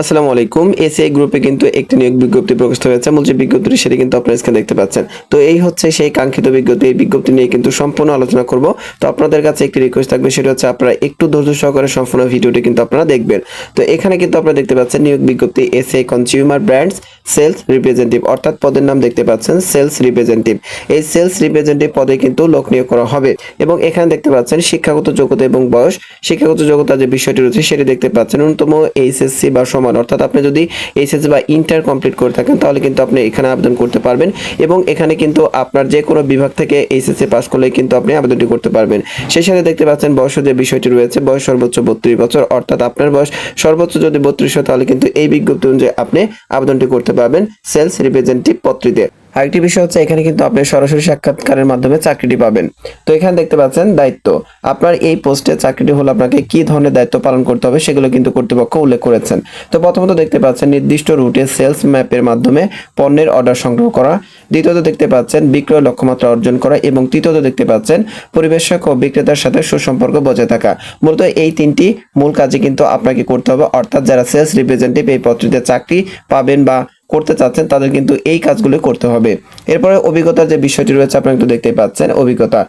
আসসালামু আলাইকুম। এসিআই গ্রুপে কিন্তু একটি নিয়োগ বিজ্ঞপ্তি প্রকাশিত হয়েছে। মূল যে বিজ্ঞপ্তিটি সেটি কিন্তু আপনারা স্ক্রিনে দেখতে পাচ্ছেন। তো এই হচ্ছে সেই কাঙ্ক্ষিত বিজ্ঞপ্তি। এই বিজ্ঞপ্তি নিয়ে কিন্তু সম্পূর্ণ আলোচনা করব। তো আপনাদের কাছে একটি রিকোয়েস্ট থাকবে, সেটা হচ্ছে আপনারা একটু ধৈর্য সহকারে সম্পূর্ণ ভিডিওটি কিন্তু আপনারা দেখবেন। তো এখানে কিন্তু আপনারা দেখতে পাচ্ছেন নিয়োগ বিজ্ঞপ্তি ACI consumer brands sales representative অর্থাৎ পদের নাম দেখতে পাচ্ছেন সেলস রিপ্রেজেন্টেটিভ এই সেলস রিপ্রেজেন্টেটিভ পদে কিন্তু লোক নিয়োগ করা হবে এবং এখানে দেখতে পাচ্ছেন শিক্ষাগত যোগ্যতা এবং বয়স। শিক্ষাগত যোগ্যতা যে বিষয়টি রয়েছে, সেটি দেখতে পাচ্ছেন ন্যূনতম এইচএসসি বা সমান অর্থাৎ আপনি যদি এইচএসসি বা ইন্টার কমপ্লিট করে থাকেন, তাহলে কিন্তু আপনি এখানে আবেদন করতে পারবেন এবং এখানে কিন্তু আপনার যে কোনো বিভাগ থেকে এইচএসসি পাস করলে কিন্তু আপনি আবেদনটি করতে পারবেন। সেই সাথে দেখতে পাচ্ছেন বয়স যে বিষয়টি রয়েছে, বয়স সর্বোচ্চ বত্রিশ বছর, অর্থাৎ আপনার বয়স সর্বোচ্চ যদি বত্রিশ হয়, তাহলে কিন্তু এই বিজ্ঞপ্তি অনুযায়ী আপনি আবেদনটি করতে পারবেন সেলস রিপ্রেজেন্টেটিভ পত্রিতে। আরেকটি বিষয় হচ্ছে, এখানে কিন্তু আপনি সরাসরি সাক্ষাৎকারের মাধ্যমে চাকরিটি পাবেন। তো এখানে দেখতে পাচ্ছেন দায়িত্ব। আপনার এই পোস্টে চাকরিটি হলো আপনাকে কি ধরনের দায়িত্ব পালন করতে হবে সেগুলো কিন্তু কর্তৃপক্ষ উল্লেখ করেছেন। তো প্রথমত দেখতে পাচ্ছেন, নির্দিষ্ট রুটে সেলস ম্যাপের মাধ্যমে পণ্যের অর্ডার সংগ্রহ করা। দ্বিতীয়ত দেখতে পাচ্ছেন, বিক্রয় লক্ষ্যমাত্রা অর্জন করা। এবং তৃতীয়ত দেখতে পাচ্ছেন, পরিবেশক ও বিক্রেতার সাথে সুসম্পর্ক বজায় থাকা। মূলত এই তিনটি মূল কাজে কিন্তু আপনাকে করতে হবে। অর্থাৎ যারা সেলস রিপ্রেজেন্টেটিভ এই পত্রিতে চাকরি পাবেন বা করতে চাচ্ছেন, তাদের কিন্তু এই কাজগুলো করতে হবে। এরপরে অভিজ্ঞতার যে বিষয়টি রয়েছে, আপনারা একটু দেখতে পাচ্ছেন, অভিজ্ঞতা।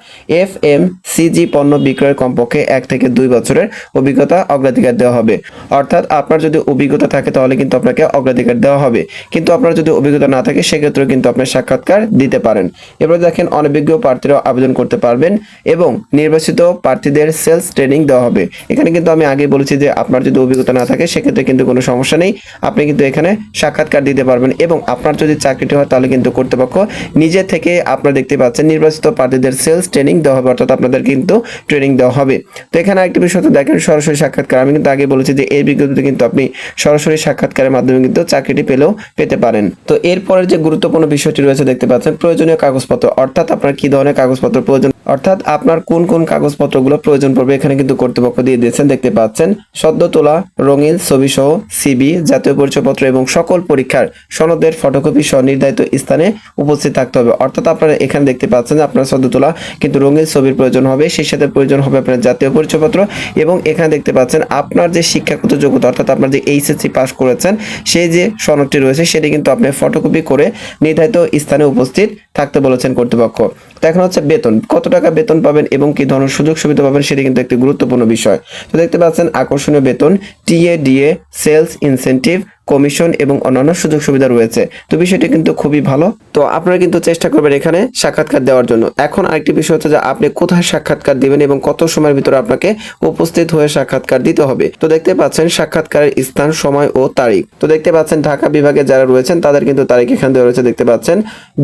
এফ এম সিজি পণ্য বিক্রয়ের কমপক্ষে এক থেকে দুই বছরের অভিজ্ঞতা অগ্রাধিকার দেওয়া হবে। অর্থাৎ আপনার যদি অভিজ্ঞতা থাকে, তাহলে কিন্তু আপনাকে অগ্রাধিকার দেওয়া হবে। কিন্তু আপনার যদি অভিজ্ঞতা না থাকে সেক্ষেত্রে কিন্তু আপনার সাক্ষাৎকার দিতে পারেন। এবার দেখেন, অনভিজ্ঞ প্রার্থীরাও আবেদন করতে পারবেন এবং নির্বাচিত প্রার্থীদের সেলস ট্রেনিং দেওয়া হবে। এখানে কিন্তু আমি আগে বলেছি যে, আপনার যদি অভিজ্ঞতা না থাকে, সেক্ষেত্রে কিন্তু কোনো সমস্যা নেই। আপনি কিন্তু এখানে সাক্ষাৎকার দিতে পারবেন এবং আপনার যদি চাকরিটি হয় তাহলে কিন্তু কর্তৃপক্ষ নিজে থেকে আপনারা দেখতে পাচ্ছেন নির্বাচিত প্রার্থীদের সেলস ট্রেনিং দেওয়া হবে, অর্থাৎ আপনাদের কিন্তু ট্রেনিং দেওয়া হবে। তো এখানে আরেকটি বিষয় দেখেন সরাসরি সাক্ষাৎকার। আমি কিন্তু আগে বলেছি যে এই বিজ্ঞপ্তিতে কিন্তু আপনি সরাসরি সাক্ষাৎকারের মাধ্যমে কিন্তু চাকরিটি পেলেও পেতে পারেন। তো এরপরের যে গুরুত্বপূর্ণ বিষয়টি রয়েছে দেখতে পাচ্ছেন, প্রয়োজনীয় কাগজপত্র, অর্থাৎ আপনার কি ধরনের কাগজপত্র প্রয়োজন, অর্থাৎ আপনার কোন কোন কাগজপত্রগুলো প্রয়োজন পড়বে এখানে কিন্তু কর্তৃপক্ষ দিয়ে দিয়েছেন, দেখতে পাচ্ছেন, সদ্য তোলা, রঙিন ছবি সহ সিবি জাতীয় পরিচয়পত্র এবং সকল পরীক্ষার সনদের ফটোকপি সহ নির্ধারিত স্থানে উপস্থিত থাকতে হবে। অর্থাৎ আপনারা এখানে দেখতে পাচ্ছেন যে আপনার সদ্য তোলা কিন্তু রঙিন ছবির প্রয়োজন হবে, সেই সাথে প্রয়োজন হবে আপনার জাতীয় পরিচয়পত্র এবং এখানে দেখতে পাচ্ছেন আপনার যে শিক্ষাগত যোগ্যতা, অর্থাৎ আপনার যে এইচএসসি পাস করেছেন, সেই যে সনদটি রয়েছে, সেটি কিন্তু আপনি ফটোকপি করে নির্ধারিত স্থানে উপস্থিত থাকতে বলেছেন কর্তৃপক্ষ। তো এখন হচ্ছে বেতন, কত টাকা বেতন পাবেন এবং কি ধরনের সুযোগ সুবিধা পাবেন সেটি কিন্তু একটি গুরুত্বপূর্ণ বিষয়। তো দেখতে পাচ্ছেন আকর্ষণীয় বেতন TA DA sales incentive commission এবং অন্যান্য সুযোগ সুবিধা রয়েছে। তো বিষয়টি কিন্তু খুবই ভালো। তো আপনারা কিন্তু চেষ্টা করবেন এখানে সাক্ষাৎকার দেওয়ার জন্য। এখন আরেকটি বিষয় হচ্ছে যে আপনি কোথায় সাক্ষাৎকার দিবেন এবং কত সময়ের ভিতরে আপনাকে উপস্থিত হয়ে সাক্ষাৎকার দিতে হবে। তো দেখতে পাচ্ছেন সাক্ষাৎকারের স্থান, সময় ও তারিখ। তো দেখতে পাচ্ছেন ঢাকা বিভাগে যারা রয়েছেন, তাদের কিন্তু তারিখ এখানে দেওয়া রয়েছে। দেখতে পাচ্ছেন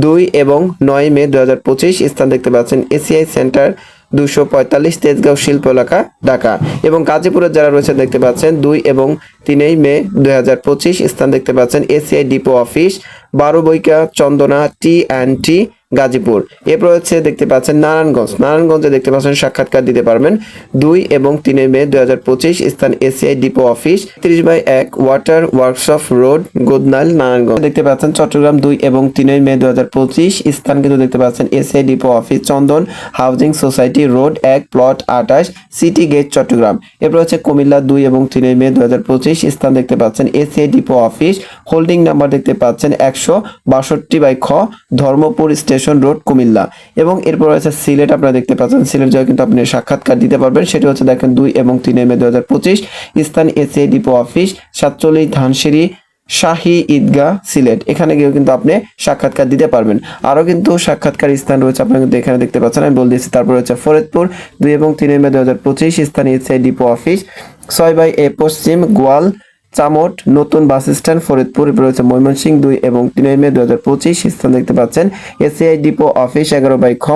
দুই এবং নয় মে দু হাজার পঁচিশ স্থান দেখতে পাচ্ছেন এসিআই সেন্টার দুশো পঁয়তাল্লিশ তেজগাঁও শিল্প এলাকা, ঢাকা। এবং গাজীপুরের যারা রয়েছে দেখতে পাচ্ছেন দুই এবং তিনই মে দুই হাজার পঁচিশ, স্থান দেখতে পাচ্ছেন এসিআই ডিপো অফিস, বারো বৈকা, চন্দনা, টি অ্যান্ড টি, গাজীপুর। এরপর হচ্ছে দেখতে পাচ্ছেন নারায়ণগঞ্জ। নারায়ণগঞ্জে দেখতে পাচ্ছেন সাক্ষাৎকার দিতে পারবেন দুই এবং তিনে মে দুই পঁচিশ, স্থান এসিআই ডিপো অফিস, তিরিশ বাই এক water workshop road, Godnail, Narayanganj. দেখতে পাচ্ছেন চট্টগ্রাম দুই এবং তিনের মে দুই পঁচিশ, স্থান কিন্তু দেখতে পাচ্ছেন ACI depot office, Chandan housing society road, এক প্লট আঠাশ, সিটি গেট, চট্টগ্রাম। এরপর হচ্ছে কুমিল্লা দুই এবং তিনের মে দুই পঁচিশ স্থান দেখতে পাচ্ছেন ACI depot office. Holding number দেখতে পাচ্ছেন একশো বাষট্টি বাই খ, ধর্মপুর স্টেশন রোড, কুমিল্লা। এবং এরপর আছে সিলেট, আপনারা দেখতে পাচ্ছেন সিলেট যাওয়া কিন্তু আপনি সাক্ষাৎকার দিতে পারবেন। সেটি হচ্ছে দেখেন দুই এবং তিন মে দু হাজার পঁচিশ স্থান এসএ ডিপো অফিস, সাতচল্লিশ ধানসিঁড়ি, শাহী ঈদগাহ, সিলেট। এখানে গিয়েও কিন্তু আপনি সাক্ষাৎকার দিতে পারবেন। আরও কিন্তু সাক্ষাৎকার স্থান রয়েছে, আপনারা কিন্তু এখানে দেখতে পাচ্ছেন। আমি বলে দিয়েছি, তারপর হচ্ছে ফরিদপুর, দুই এবং তিন মে দু হাজার পঁচিশ স্থান এসএ ডিপো অফিস। ছয় বাই এ পশ্চিম গোয়াল চামট, নতুন বাস স্ট্যান্ড, ফরিদপুর, রয়েছে ময়মনসিংহ দুই এবং তিন মে দু হাজার পঁচিশ স্থান দেখতে পাচ্ছেন। এসিআই ডিপো অফিস এগারো বাই খ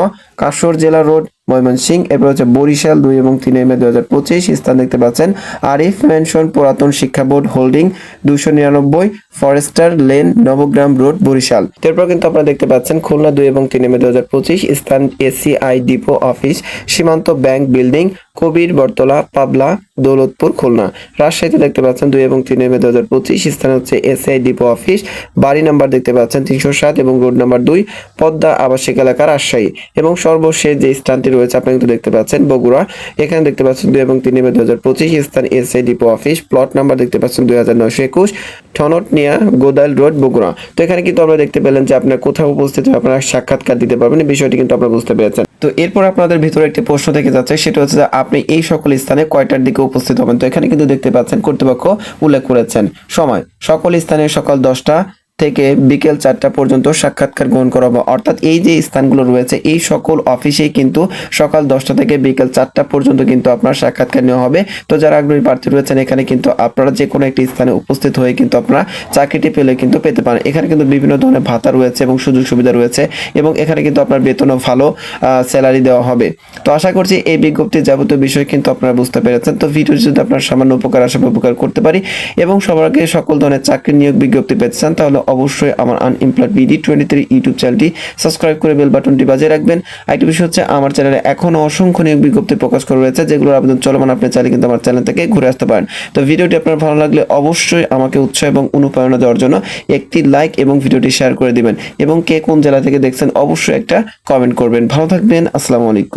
কাশোর জেলা রোড, ময়মনসিংহ, এরপর হচ্ছে বরিশাল দুই এবং তিন মে দু পঁচিশ স্থান দেখতে পাচ্ছেন। আরিফ মেনশন পুরাতন শিক্ষা বোর্ড হোল্ডিং দুশো নিরানব্বই forester lane, Nabagram road, Barishal. এরপর কিন্তু আপনারা দেখতে পাচ্ছেন খুলনা দুই এবং তিন মে দু পঁচিশ স্থান ACI depot office, Shimanto bank building Kabir Bartala Pabla, Daulatpur, Khulna. রাজশাহীতে দেখতে পাচ্ছেন দুই এবং তিন মে দু হাজার পঁচিশ, স্থান হচ্ছে এসআই ডিপো অফিস বাড়ি নাম্বার দেখতে পাচ্ছেন তিনশো সাত এবং রোড নাম্বার দুই, পদ্মা আবাসিক এলাকা, রাজশাহী। এবং সর্বশেষ যে স্থানটি রয়েছে, আপনি কিন্তু দেখতে পাচ্ছেন বগুড়া। এখানে দেখতে পাচ্ছেন দুই এবং তিন মে দু হাজার পঁচিশ, স্থান S A depot office plot number দেখতে পাচ্ছেন দুই হাজার নয়শো একুশ ঠনটনিয়া গোদাল রোড, বগুড়া। তো এখানে কিন্তু আমরা দেখতে পেলেন যে আপনার কোথাও উপস্থিত হয়ে আপনারা সাক্ষাৎকার দিতে পারবেন বিষয়টি কিন্তু আপনারা বুঝতে পেরেছেন। তো এরপর আপনাদের ভিতরে একটি প্রশ্ন থেকে যাচ্ছে, সেটা হচ্ছে যে আপনি এই সকল স্থানে কয়টার দিকে উপস্থিত হবেন? তো এখানে কিন্তু দেখতে পাচ্ছেন কর্তৃপক্ষ উল্লেখ করেছেন। সময়, সকল স্থানে সকাল দশটা থেকে বিকেল চারটা পর্যন্ত সাক্ষাৎকার গ্রহণ করা হবে অর্থাৎ এই যে স্থানগুলো রয়েছে, এই সকল অফিসেই কিন্তু সকাল দশটা থেকে বিকেল চারটা পর্যন্ত কিন্তু আপনার সাক্ষাৎকার নেওয়া হবে। তো যারা আগ্রহী প্রার্থী রয়েছেন, এখানে কিন্তু আপনারা যে কোনো একটি স্থানে উপস্থিত হয়ে কিন্তু আপনারা চাকরিটি পেলে কিন্তু পেতে পারেন। এখানে কিন্তু বিভিন্ন ধরনের ভাতা রয়েছে এবং সুযোগ সুবিধা রয়েছে এবং এখানে কিন্তু আপনার বেতনও ভালো স্যালারি দেওয়া হবে। তো আশা করছি এই বিজ্ঞপ্তির যাবতীয় বিষয় কিন্তু আপনারা বুঝতে পেরেছেন। তো ভিডিও যদি আপনার সামান্য উপকার আসে উপকার করতে পারি এবং সবার আগে সকল ধরনের চাকরি নিয়োগ বিজ্ঞপ্তি পেতে চান, তাহলে অবশ্যই আমার unemployed BD twenty three YouTube চ্যানেলটি সাবস্ক্রাইব করে বেল বাটনটি বাজিয়ে রাখবেন। আরেকটি বিষয় হচ্ছে, আমার চ্যানেলে এখনও অসংখ্য নিয়োগ বিজ্ঞপ্তি প্রকাশ করা রয়েছে যেগুলোর আবেদন চলমান। আপনি চাইলে কিন্তু আমার চ্যানেল থেকে ঘুরে আসতে পারেন। তো ভিডিওটি আপনার ভালো লাগলে অবশ্যই আমাকে উৎসাহ এবং অনুপ্রেরণা দেওয়ার জন্য একটি লাইক এবং ভিডিওটি শেয়ার করে দিবেন। এবং কে কোন জেলা থেকে দেখছেন, অবশ্যই একটা কমেন্ট করবেন। ভালো থাকবেন, আসসালামু আলাইকুম।